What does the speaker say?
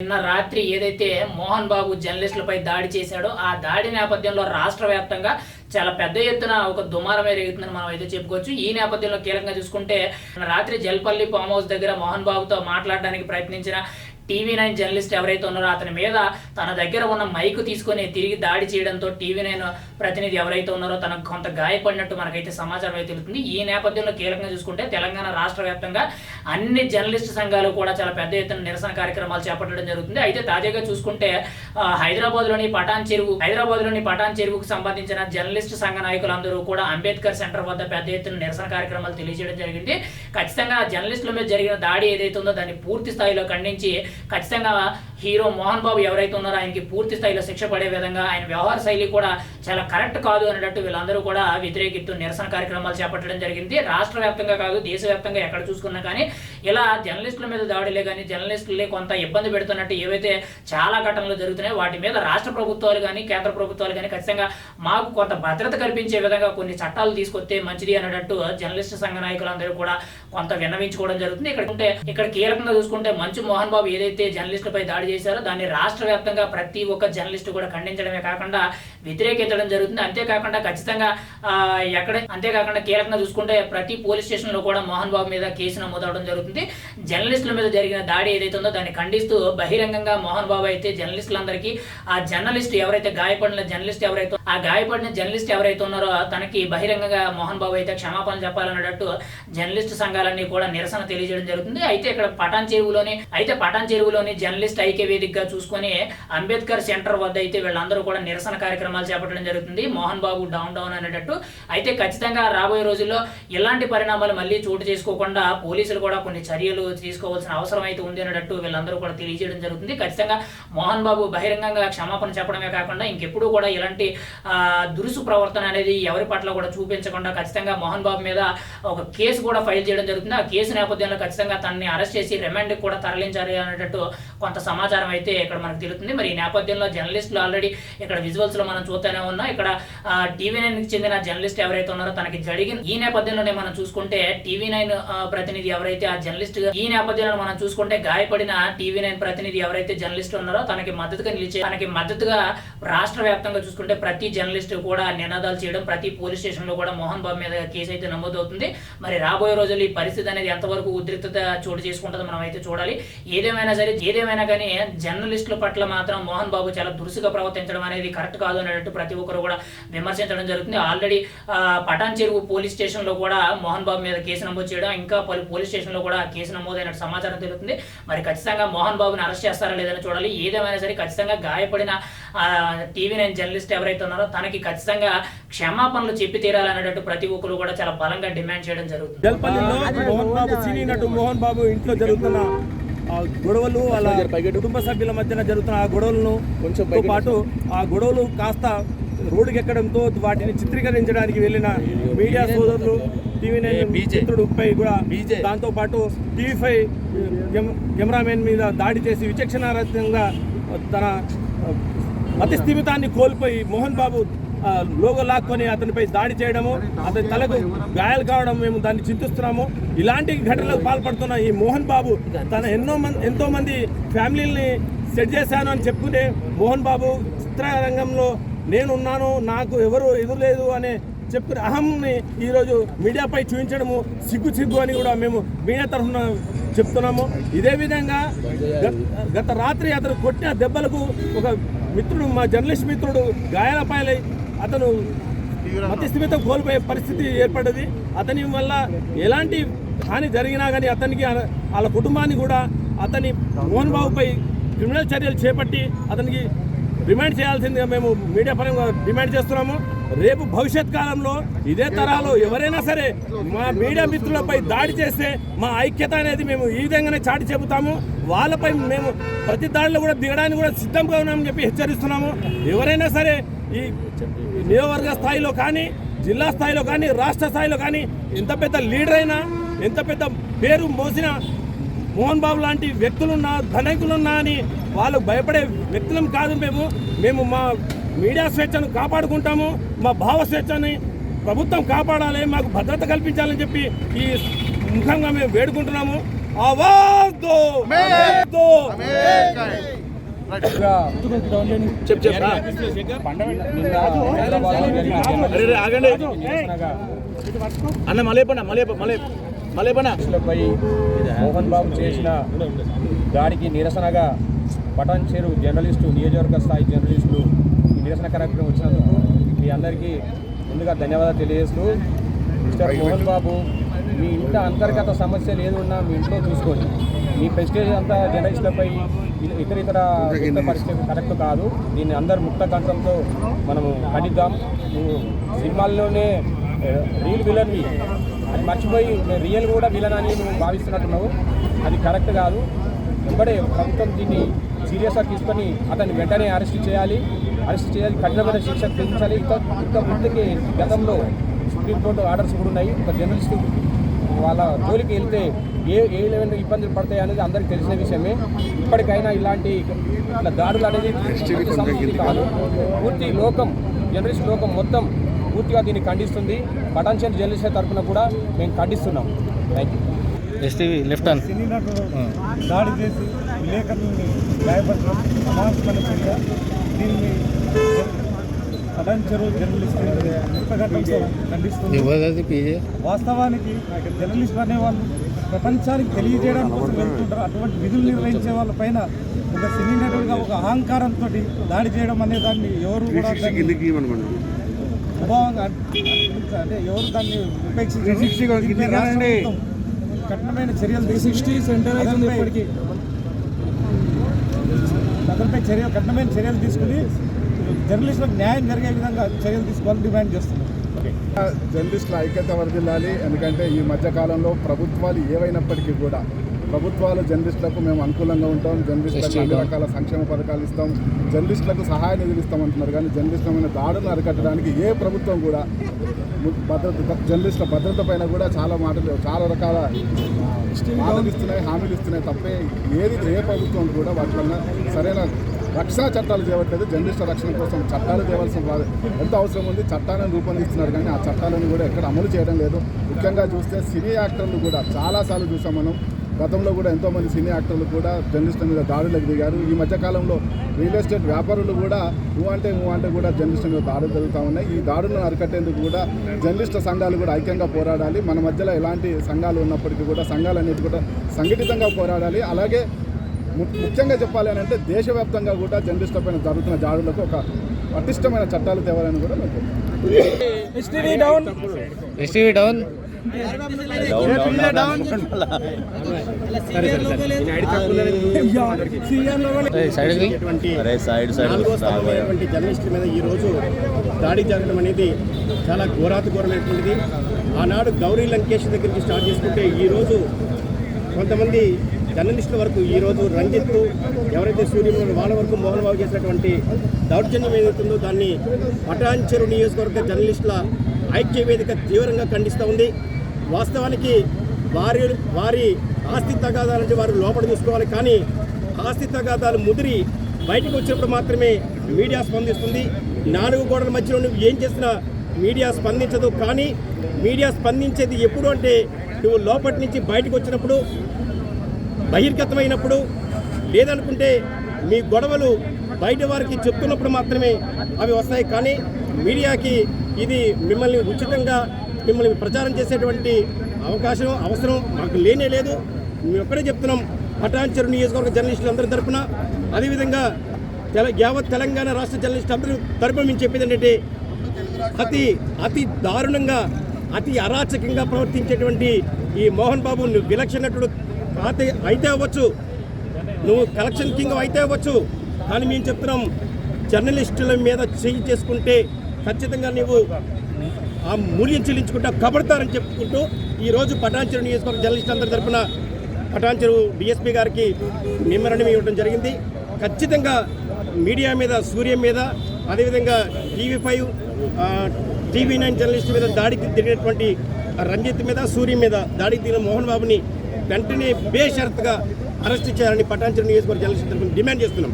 నిన్న రాత్రి ఏదైతే మోహన్ బాబు జర్నలిస్టులపై దాడి చేశాడో ఆ దాడి నేపథ్యంలో రాష్ట్ర వ్యాప్తంగా చాలా పెద్ద ఎత్తున ఒక దుమారం ఎరుగుతుందని మనం అయితే చెప్పుకోవచ్చు. ఈ నేపథ్యంలో కీలకంగా చూసుకుంటే రాత్రి జల్పల్లి ఫామ్ హౌస్ దగ్గర మోహన్ బాబుతో మాట్లాడడానికి ప్రయత్నించిన టీవీ నైన్ జర్నలిస్ట్ ఎవరైతే ఉన్నారో అతని మీద తన దగ్గర ఉన్న మైక్ తీసుకొని తిరిగి దాడి చేయడంతో టీవీ నైన్ ప్రతినిధి ఎవరైతే ఉన్నారో తనకు కొంత గాయపడినట్టు మనకైతే సమాచారం అయితే తెలుస్తుంది. ఈ నేపథ్యంలో కీలకంగా చూసుకుంటే తెలంగాణ రాష్ట్ర వ్యాప్తంగా అన్ని జర్నలిస్ట్ సంఘాలు కూడా చాలా పెద్ద ఎత్తున నిరసన కార్యక్రమాలు చేపట్టడం జరుగుతుంది. అయితే తాజాగా చూసుకుంటే హైదరాబాద్లోని పటాన్ చెరువు హైదరాబాద్లోని పటాన్ చెరువుకు సంబంధించిన జర్నలిస్ట్ సంఘ నాయకులందరూ కూడా అంబేద్కర్ సెంటర్ వద్ద పెద్ద ఎత్తున నిరసన కార్యక్రమాలు తెలియజేయడం జరిగింది. ఖచ్చితంగా జర్నలిస్టుల మీద జరిగిన దాడి ఏదైతే ఉందో దాన్ని పూర్తి స్థాయిలో ఖండించి 勝ちさん側 హీరో మోహన్ బాబు ఎవరైతే ఉన్నారో ఆయనకి పూర్తి స్థాయిలో శిక్ష పడే విధంగా ఆయన వ్యవహార శైలి కూడా చాలా కరెక్ట్ కాదు అనేటట్టు వీళ్ళందరూ కూడా వ్యతిరేకిస్తూ నిరసన కార్యక్రమాలు చేపట్టడం జరిగింది. రాష్ట్ర వ్యాప్తంగా కాదు దేశవ్యాప్తంగా ఎక్కడ చూసుకున్నా కానీ ఇలా జర్నలిస్టుల మీద దాడులే కానీ జర్నలిస్టులే కొంత ఇబ్బంది పెడుతున్నట్టు ఏవైతే చాలా ఘటనలు జరుగుతున్నాయో వాటి మీద రాష్ట్ర ప్రభుత్వాలు కానీ కేంద్ర ప్రభుత్వాలు కానీ ఖచ్చితంగా మాకు కొంత భద్రత కల్పించే విధంగా కొన్ని చట్టాలు తీసుకొస్తే మంచిది అనేటట్టు జర్నలిస్ట్ సంఘ నాయకులందరూ కూడా కొంత విన్నవించుకోవడం జరుగుతుంది. ఇక్కడ ఉంటే ఇక్కడ కీలకంగా చూసుకుంటే మంచు మోహన్ బాబు ఏదైతే జర్నలిస్టులపై దాడి చేశారో దాన్ని రాష్ట్ర వ్యాప్తంగా ప్రతి ఒక్క జర్నలిస్టు కూడా ఖండించడమే కాకుండా వ్యతిరేకించడం జరుగుతుంది. అంతేకాకుండా ఖచ్చితంగా ఎక్కడ అంతేకాకుండా కీలకంగా చూసుకుంటే ప్రతి పోలీస్ స్టేషన్లో కూడా మోహన్ బాబు మీద కేసు నమోదు అవడం జరుగుతుంది. జర్నలిస్టుల మీద జరిగిన దాడి ఏదైతే ఉందో దాన్ని ఖండిస్తూ బహిరంగంగా మోహన్ బాబు అయితే జర్నలిస్టులందరికీ ఆ జర్నలిస్ట్ ఎవరైతే గాయపడిన జర్నలిస్ట్ ఎవరైతే ఆ గాయపడిన జర్నలిస్ట్ ఎవరైతే ఉన్నారో తనకి బహిరంగంగా మోహన్ బాబు అయితే క్షమాపణ చెప్పాలన్నట్టు జర్నలిస్ట్ సంఘాలన్నీ కూడా నిరసన తెలియజేయడం జరుగుతుంది. అయితే ఇక్కడ పటాన్ చెరువులోని అయితే పటాన్ చెరువులోని జర్నలిస్ట్ ఐక్య వేదికగా చూసుకొని అంబేద్కర్ సెంటర్ వద్ద అయితే వీళ్ళందరూ కూడా నిరసన కార్యక్రమాలు చేపట్టడం జరుగుతుంది. మోహన్ బాబు డౌన్ డౌన్ అనేటట్టు. అయితే ఖచ్చితంగా రాబోయే రోజుల్లో ఇలాంటి పరిణామాలు మళ్ళీ చోటు చేసుకోకుండా పోలీసులు కూడా కొన్ని చర్యలు తీసుకోవాల్సిన అవసరం అయితే ఉంది అనేటట్టు వీళ్ళందరూ కూడా తెలియజేయడం జరుగుతుంది. ఖచ్చితంగా మోహన్ బాబు బహిరంగంగా క్షమాపణ చెప్పడమే కాకుండా ఇంకెప్పుడు కూడా ఇలాంటి దురుసు ప్రవర్తన అనేది ఎవరి పట్ల కూడా చూపించకుండా ఖచ్చితంగా మోహన్ బాబు మీద ఒక కేసు కూడా ఫైల్ చేయడం జరుగుతుంది. ఆ కేసు నేపథ్యంలో ఖచ్చితంగా తనని అరెస్ట్ చేసి రిమాండ్కి కూడా తరలించాలి అనేటట్టు కొంత సమాచారం అయితే ఇక్కడ మనకు తెలుస్తుంది. మరి ఈ నేపథ్యంలో జర్నలిస్టులు ఆల్రెడీ ఇక్కడ విజువల్స్లో మనం చూస్తూనే ఉన్నాం. ఇక్కడ టీవీ నైన్కి చెందిన జర్నలిస్ట్ ఎవరైతే ఉన్నారో తనకి జరిగిన ఈ నేపథ్యంలోనే మనం చూసుకుంటే టీవీ నైన్ ప్రతినిధి ఎవరైతే ఆ జర్నలిస్ట్ ఈ నేపథ్యంలో మనం చూసుకుంటే గాయపడిన టీవీ నైన్ ప్రతినిధి ఎవరైతే జర్నలిస్ట్ ఉన్నారో తనకి మద్దతుగా నిలిచే తనకి మద్దతుగా రాష్ట్ర వ్యాప్తంగా చూసుకుంటే ప్రతి జర్నలిస్ట్ కూడా నినాదాలు చేయడం ప్రతి పోలీస్ స్టేషన్లో కూడా మోహన్ బాబు మీద కేసు అయితే నమోదవుతుంది. మరి రాబోయే రోజుల్లో ఈ పరిస్థితి అనేది ఎంతవరకు ఉద్రిక్తత చోటు చేసుకుంటుందో మనం అయితే చూడాలి. ఏదేమైనా సరే ఏదేమైనా కానీ జర్నలిస్టుల పట్ల మాత్రం మోహన్ బాబు చాలా దురుసుగా ప్రవర్తించడం అనేది కరెక్ట్ కాదు అనేటట్టు ప్రతి ఒక్కరు కూడా విమర్శించడం జరుగుతుంది. ఆల్రెడీ పటాన్ చెరువు పోలీస్ స్టేషన్లో కూడా మోహన్ బాబు మీద కేసు నమోదు చేయడం ఇంకా పలు పోలీస్ స్టేషన్లో కూడా కేసు నమోదైనట్టు సమాచారం తెలుస్తుంది. మరి ఖచ్చితంగా మోహన్ బాబుని అరెస్ట్ చేస్తారా లేదని చూడాలి. ఏదేమైనా సరే ఖచ్చితంగా గాయపడిన టీవీ నైన్ జర్నలిస్ట్ ఎవరైతే ఉన్నారో తనకి ఖచ్చితంగా క్షమాపణలు చెప్పి తీరాలనేటట్టు ప్రతి ఒక్కరు కూడా చాలా బలంగా డిమాండ్ చేయడం జరుగుతుంది. మోహన్ బాబు నటు మోహన్ బాబు ఇంట్లో జరుగుతున్న గొడవలు వాళ్ళ కుటుంబ సభ్యుల మధ్యన జరుగుతున్న ఆ గొడవలను తో పాటు ఆ గొడవలు కాస్త రోడ్డుకి ఎక్కడంతో వాటిని చిత్రీకరించడానికి వెళ్ళిన మీడియా సోదరులు టీవీ నైన్ మిత్రుడుపై కూడా దాంతో పాటు టీవీ ఫైవ్ కెమెరామెన్ మీద దాడి చేసి విచక్షణారహితంగా తన మతి స్థిమితాన్ని కోల్పోయి మోహన్ బాబు ఆ, లోగో లాక్కొని అతనిపై దాడి చేయడము అతని తలకు గాయాలు కావడం మేము దాన్ని చింతిస్తున్నాము. ఇలాంటి ఘటనలకు పాల్పడుతున్న ఈ మోహన్ బాబు తన ఎన్నో మంది ఎంతో మంది ఫ్యామిలీని సెట్ చేశాను అని చెప్పుకునే మోహన్ బాబు చిత్రరంగంలో నేనున్నాను నాకు ఎవరు ఎదురులేదు అనే చెప్పిన అహంని ఈరోజు మీడియాపై చూపించడము సిగ్గు సిగ్గు అని కూడా మేము మీడియా తరఫున చెప్తున్నాము. ఇదే విధంగా గత- గత రాత్రి అతను కొట్టిన దెబ్బలకు ఒక మిత్రుడు మా జర్నలిస్ట్ మిత్రుడు గాయాలపాయలై అతను మతిస్థిమితం కోల్పోయే పరిస్థితి ఏర్పడ్డది. అతని వల్ల ఎలాంటి హాని జరిగినా కానీ అతనికి వాళ్ళ కుటుంబాన్ని కూడా అతని మోహన్ బాబుపై క్రిమినల్ చర్యలు చేపట్టి అతనికి డిమాండ్ చేయాల్సిందిగా మేము మీడియా పరంగా డిమాండ్ చేస్తున్నాము. రేపు భవిష్యత్ కాలంలో ఇదే తరాలు ఎవరైనా సరే మా మీడియా మిత్రులపై దాడి చేస్తే మా ఐక్యత అనేది మేము ఈ విధంగానే చాటి చెబుతాము. వాళ్ళపై మేము ప్రతి దాడిలో కూడా దిగడానికి కూడా సిద్ధంగా ఉన్నామని చెప్పి హెచ్చరిస్తున్నాము. ఎవరైనా సరే ఈ నియోజకవర్గ స్థాయిలో కానీ జిల్లా స్థాయిలో కానీ రాష్ట్ర స్థాయిలో కానీ ఎంత పెద్ద లీడర్ అయినా ఎంత పెద్ద పేరు మోసిన మోహన్ బాబు లాంటి వ్యక్తులున్నా ధనికులున్నా అని వాళ్ళు భయపడే వ్యక్తులం కాదు మేము. మేము మా మీడియా స్వేచ్ఛను కాపాడుకుంటాము మా భావ స్వేచ్ఛని ప్రభుత్వం కాపాడాలి మాకు భద్రత కల్పించాలని చెప్పి ఈ ముఖంగా మేము వేడుకుంటున్నాము. అన్న మలేపన్న మలేప మలేపు మలేపన్న పై మోహన్ బాబు చేసిన దాడికి నిరసనగా పటాన్ చెరు జర్నలిస్టు నియోజకవర్గ స్థాయి జర్నలిస్టులు ఈ నిరసన కార్యక్రమం వచ్చినందుకు మీ అందరికీ ముందుగా ధన్యవాదాలు తెలియజేస్తూ మిస్టర్ మోహన్ బాబు మీ ఇంట్లో అంతర్గత సమస్యలు ఏది ఉన్నా మీ ఇంట్లో చూసుకోండి. మీ ప్రెస్టేజ్ అంతా జర్నలిస్టులపై ఇతర ఇతర పరిస్థితి కరెక్ట్ కాదు. దీన్ని అందరు ముక్త కంఠంతో మనము ఖండిద్దాం. నువ్వు సినిమాల్లోనే ఆ, రియల్ విలన్వి అది మర్చిపోయి నేను రియల్ కూడా విలన్ అని నువ్వు భావిస్తున్నట్టున్నావు. అది కరెక్ట్ కాదు. వెంబడే ప్రభుత్వం దీన్ని సీరియస్గా తీసుకొని అతన్ని వెంటనే అరెస్ట్ చేయాలి. అరెస్ట్ చేయాలి. కఠినమైన శిక్ష విధించాలి. ఇంకా ఇంకా ముందుకి గతంలో సుప్రీంకోర్టు ఆర్డర్స్ కూడా ఉన్నాయి. ఒక జర్నలిస్ట్ వాళ్ళ జోలికి వెళ్తే ఏ ఏ లెవెల్ ఇబ్బందులు పడతాయి అనేది అందరికీ తెలిసిన విషయమే. ఇప్పటికైనా ఇలాంటి ఇట్లా దాడులు అనేది కాదు. పూర్తి లోకం జర్నలిస్ట్ లోకం మొత్తం పూర్తిగా దీన్ని ఖండిస్తుంది. పటాన్షియల్ జర్నలిస్ట్ తరఫున కూడా మేము ఖండిస్తున్నాం. Thank you STV left hand. దాడి చేసి విలేకరులని గాయపరచడం అమానుషమైన చర్య దీన్ని పటాన్ చెరువు జర్నలిస్ట్ ముక్తఘట్టంతో ఖండిస్తుంది. వాస్తవానికి జర్నలిస్ట్ అనేవాళ్ళు ప్రపంచానికి తెలియజేయడానికి కోసం వెళ్తుంటారు. అటువంటి విధులు నిర్వహించే వాళ్ళ పైన ఒక సినీ నటుడిగా ఒక అహంకారంతో దాడి చేయడం అనే దాన్ని ఎవరు కూడా ప్రభావంగా అంటే ఎవరు దాన్ని కఠినమైన చర్యలు సిక్స్టీ సెంటర్ ఇప్పటికీ. అతనిపై చర్యలు కఠినమైన చర్యలు తీసుకుని జర్నలిస్టులకు న్యాయం జరిగే విధంగా చర్యలు తీసుకోవాలని డిమాండ్ చేస్తున్నాం. జర్నలిస్టుల ఐక్యత వర్ధిల్లాలి ఎందుకంటే ఈ మధ్య కాలంలో ప్రభుత్వాలు ఏవైనప్పటికీ కూడా ప్రభుత్వాలు జర్నలిస్టులకు మేము అనుకూలంగా ఉంటాం జర్నలిస్టులకు అన్ని రకాల సంక్షేమ పథకాలు ఇస్తాం. జర్నలిస్టులకు సహాయ నిధులు ఇస్తాం అంటున్నారు కానీ జర్నలిస్టుల మీద దాడులను అరికట్టడానికి ఏ ప్రభుత్వం కూడా భద్రత జర్నలిస్టుల భద్రత పైన కూడా చాలా మాటలు చాలా రకాల మాటలు ఇస్తున్నాయి హామీలు ఇస్తున్నాయి తప్పే ఏది ఏ ప్రభుత్వం కూడా వాటి వల్ల సరైన రక్షణ చట్టాలు చేయట్లేదు జర్నలిస్టుల రక్షణ కోసం చట్టాలు తేవాల్సిన బా- ఎంత అవసరం ఉంది చట్టాలను రూపొందిస్తున్నారు కానీ ఆ చట్టాలను కూడా ఎక్కడ అమలు చేయడం లేదు. ముఖ్యంగా చూస్తే సినీ యాక్టర్లు కూడా చాలాసార్లు చూసాం మనం. గతంలో కూడా ఎంతోమంది సినీ యాక్టర్లు కూడా జర్నలిస్టుల మీద దాడులకు దిగారు. ఈ మధ్యకాలంలో రియల్ ఎస్టేట్ వ్యాపారులు కూడా నువ్వు అంటే నువ్వు అంటే కూడా జర్నలిస్టుల మీద దాడులు జరుగుతూ ఉన్నాయి. ఈ దాడులను అరికట్టేందుకు కూడా జర్నలిస్టు సంఘాలు కూడా ఐక్యంగా పోరాడాలి. మన మధ్యలో ఎలాంటి సంఘాలు ఉన్నప్పటికీ కూడా సంఘాలు అనేది కూడా సంఘటితంగా పోరాడాలి. అలాగే ము- ముఖ్యంగా చెప్పాలి అని అంటే దేశవ్యాప్తంగా కూడా జర్నలిస్టుల పైన జరుగుతున్న దాడులకు ఒక పటిష్టమైన చట్టాలు తేవాలని కూడా మేము డౌన్ జర్నలిస్టుల మీద ఈ రోజు దాడి జరగడం అనేది చాలా ఘోరాతి ఘోరమైనటువంటిది ఆనాడు గౌరీ లంకేష్ దగ్గరికి స్టార్ట్ చేసుకుంటే ఈ రోజు కొంతమంది జర్నలిస్టుల వరకు ఈ రోజు రంజిత్ ఎవరైతే సూర్యమోహన్ వాళ్ళ వరకు మోహన్ బాబు చేసినటువంటి దౌర్జన్యం ఏదైతుందో దాన్ని పటాన్చెరు నియోజకవర్గ జర్నలిస్టుల ఐక్య వేదిక తీవ్రంగా ఖండిస్తూ ఉంది. వాస్తవానికి వారి వారి ఆస్తి తగాదాలంటే వారు లోపల చూసుకోవాలి కానీ ఆస్తి తగాదాలు ముదిరి బయటకు వచ్చినప్పుడు మాత్రమే మీడియా స్పందిస్తుంది. నాలుగు గోడల మధ్యలో నువ్వు ఏం చేసినా మీడియా స్పందించదు. కానీ మీడియా స్పందించేది ఎప్పుడు అంటే నువ్వు లోపటి నుంచి బయటకు వచ్చినప్పుడు బహిర్గతమైనప్పుడు లేదనుకుంటే మీ గొడవలు బయట వారికి చెప్తున్నప్పుడు మాత్రమే అవి వస్తాయి. కానీ మీడియాకి ఇది మిమ్మల్ని ఉచితంగా మిమ్మల్ని ప్రచారం చేసేటువంటి అవకాశం అవసరం మాకు లేనే లేదు. మేము ఒక్కడే చెప్తున్నాం పటాన్చెరు నియోజకవర్గ జర్నలిస్టులు అందరి తరఫున అదేవిధంగా తెల యావత్ తెలంగాణ రాష్ట్ర జర్నలిస్టులు అందరూ తరఫున మేము చెప్పేది ఏంటంటే అతి అతి దారుణంగా అతి అరాచకంగా ప్రవర్తించేటువంటి ఈ మోహన్ బాబు నువ్వు విలక్షణటుడు అయితే అయితే అవ్వచ్చు నువ్వు కలెక్షన్ కింగ్ అయితే అవ్వచ్చు కానీ మేము చెప్తున్నాం జర్నలిస్టుల మీద చేయి చేసుకుంటే ఖచ్చితంగా నీవు ఆ మూల్యం చెల్లించుకుంటా కబడతారని చెప్పుకుంటూ ఈరోజు పటాన్చెరు నియోజకవర్గ జర్నలిస్ట్ అందరి తరపున పటాన్చెరు డిఎస్పీ గారికి మెమరణం ఇవ్వడం జరిగింది. ఖచ్చితంగా మీడియా మీద సూర్యం మీద అదేవిధంగా TV five TV nine journalist మీద దాడికి తిరిగినటువంటి రంజిత్ మీద సూర్యం మీద దాడికి దిగిన మోహన్ బాబుని వెంటనే బేషరత్గా అరెస్ట్ చేయాలని పటాన్చెరు నియోజకవర్గ జర్నలిస్ట్ తరఫున డిమాండ్ చేస్తున్నాం.